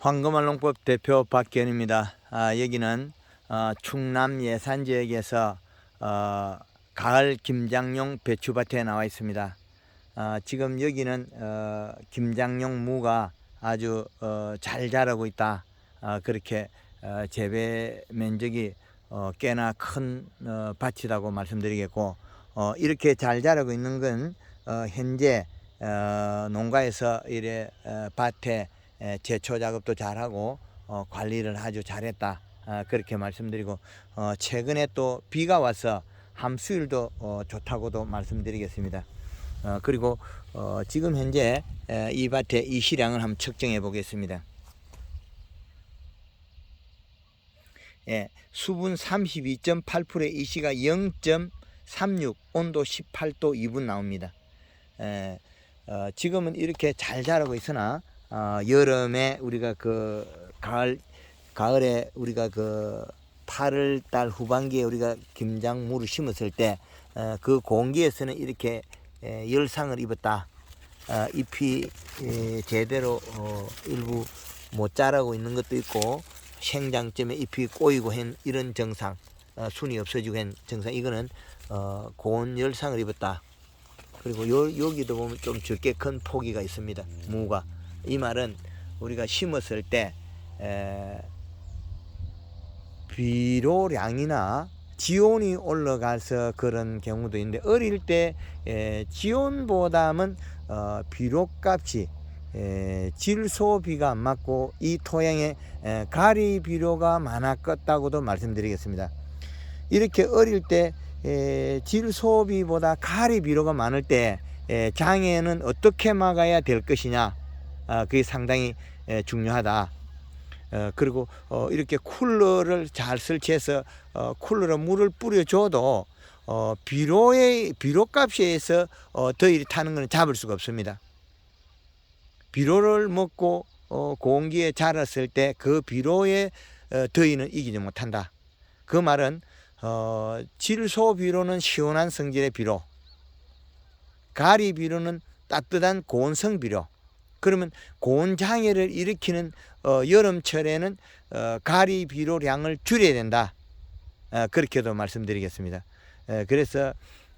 황금알농법 대표 박기현입니다. 아, 여기는 어, 충남 예산 지역에서 어, 가을 김장용 배추밭에 나와 있습니다. 아, 지금 여기는 어, 김장용 무가 아주 어, 잘 자라고 있다. 아, 그렇게 어, 재배 면적이 어, 꽤나 큰 어, 밭이라고 말씀드리겠고 어, 이렇게 잘 자라고 있는 건 어, 현재 어, 농가에서 이래 어, 밭에 에, 제초 작업도 잘하고 어, 관리를 아주 잘했다 아, 그렇게 말씀드리고 어, 최근에 또 비가 와서 함수율도 어, 좋다고도 말씀드리겠습니다. 어, 그리고 어, 지금 현재 에, 이 밭의 이 시량을 한번 측정해 보겠습니다. 예, 수분 32.8%의 이시가 0.36, 온도 18도 2분 나옵니다. 에, 어, 지금은 이렇게 잘 자라고 있으나 어, 여름에 우리가 그 가을 가을에 우리가 그 8월 달 후반기에 우리가 김장무를 심었을 때 그 공기에서는 이렇게 에, 열상을 입었다. 어, 잎이 에, 제대로 어, 일부 못 자라고 있는 것도 있고 생장점에 잎이 꼬이고 한 이런 증상, 어, 순이 없어지고 한 증상 이거는 어, 고온 열상을 입었다. 그리고 요, 여기도 보면 좀 적게 큰 포기가 있습니다. 무가 이 말은 우리가 심었을 때 에, 비료량이나 지온이 올라가서 그런 경우도 있는데 어릴 때 에, 지온보다는 어, 비료값이 에, 질소비가 안 맞고 이 토양에 에, 가리 비료가 많았다고도 말씀드리겠습니다. 이렇게 어릴 때 에, 질소비보다 가리 비료가 많을 때 에, 장애는 어떻게 막아야 될 것이냐 아, 그게 상당히 에, 중요하다. 어, 그리고 어, 이렇게 쿨러를 잘 설치해서 어, 쿨러로 물을 뿌려줘도 어, 비료의 비료 값에 의해서 어, 더위를 타는 것은 잡을 수가 없습니다. 비료를 먹고 어, 공기에 자랐을 때 그 비료의 어, 더위는 이기지 못한다. 그 말은 어, 질소 비료는 시원한 성질의 비료, 가리 비료는 따뜻한 고온성 비료. 그러면 고온 장애를 일으키는 어, 여름철에는 어, 가리 비료량을 줄여야 된다. 어, 그렇게도 말씀드리겠습니다. 에, 그래서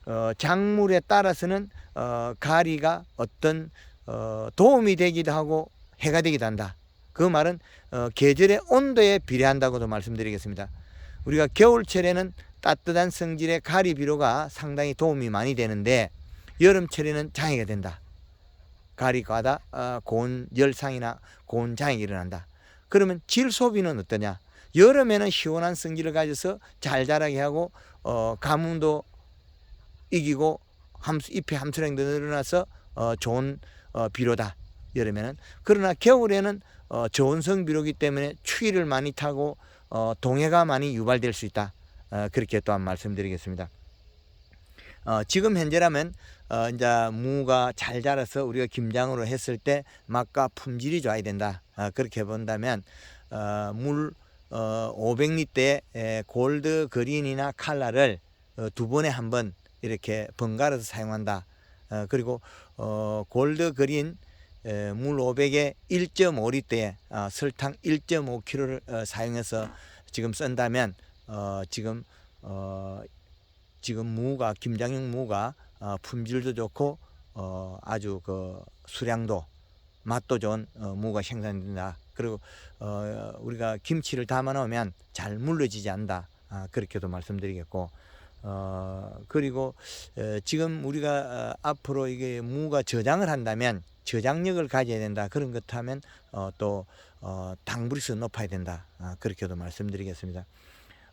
어, 작물에 따라서는 어, 가리가 어떤 어, 도움이 되기도 하고 해가 되기도 한다. 그 말은 어, 계절의 온도에 비례한다고도 말씀드리겠습니다. 우리가 겨울철에는 따뜻한 성질의 가리 비료가 상당히 도움이 많이 되는데 여름철에는 장애가 된다. 가리가다 어, 고온 장애가 일어난다. 그러면 질 소비는 어떠냐? 여름에는 시원한 성질을 가져서 잘 자라게 하고 어, 가뭄도 이기고 함수, 잎의 함수량도 늘어나서 어, 좋은 어, 비료다. 여름에는 그러나 겨울에는 어, 저온성 비료기 때문에 추위를 많이 타고 어, 동해가 많이 유발될 수 있다. 어, 그렇게 또한 말씀드리겠습니다. 어, 지금 현재라면 어, 이제 무가 잘 자라서 우리가 김장으로 했을 때 맛과 품질이 좋아야 된다. 어, 그렇게 본다면 어, 물 어, 500리터의 에, 골드 그린이나 칼라를 어, 두 번에 한 번 이렇게 번갈아서 사용한다. 어, 그리고 어, 골드 그린 에, 물 500에 1.5리터에 어, 설탕 1.5kg를 어, 사용해서 지금 쓴다면 어, 지금 어, 지금 무가 김장용 무가 어, 품질도 좋고 어, 아주 그 수량도 맛도 좋은 어, 무가 생산된다. 그리고 어, 우리가 김치를 담아 놓으면 잘 물러지지 않는다. 아, 그렇게도 말씀드리겠고 어, 그리고 어, 지금 우리가 어, 앞으로 이게 무가 저장을 한다면 저장력을 가져야 된다. 그런 것 하면 어, 또 어, 당불수 높아야 된다. 아, 그렇게도 말씀드리겠습니다.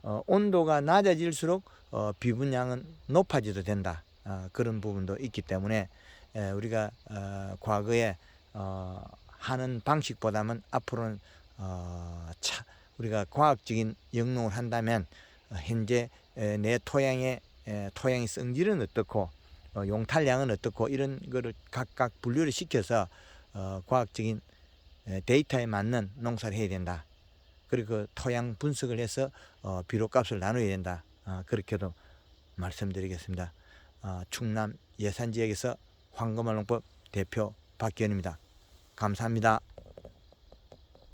어, 온도가 낮아질수록 어, 비분량은 높아져도 된다. 아, 그런 부분도 있기 때문에 에, 우리가 어, 과거에 어, 하는 방식보다는 앞으로는 어, 차, 우리가 과학적인 영농을 한다면 어, 현재 에, 내 토양의 에, 토양의 성질은 어떻고 어, 용탈량은 어떻고 이런 거를 각각 분류를 시켜서 어, 과학적인 에, 데이터에 맞는 농사를 해야 된다. 그리고 그 토양 분석을 해서 어, 비료값을 나눠야 된다. 어, 그렇게도 말씀드리겠습니다. 어, 충남 예산 지역에서 황금알농법 대표 박기현입니다. 감사합니다.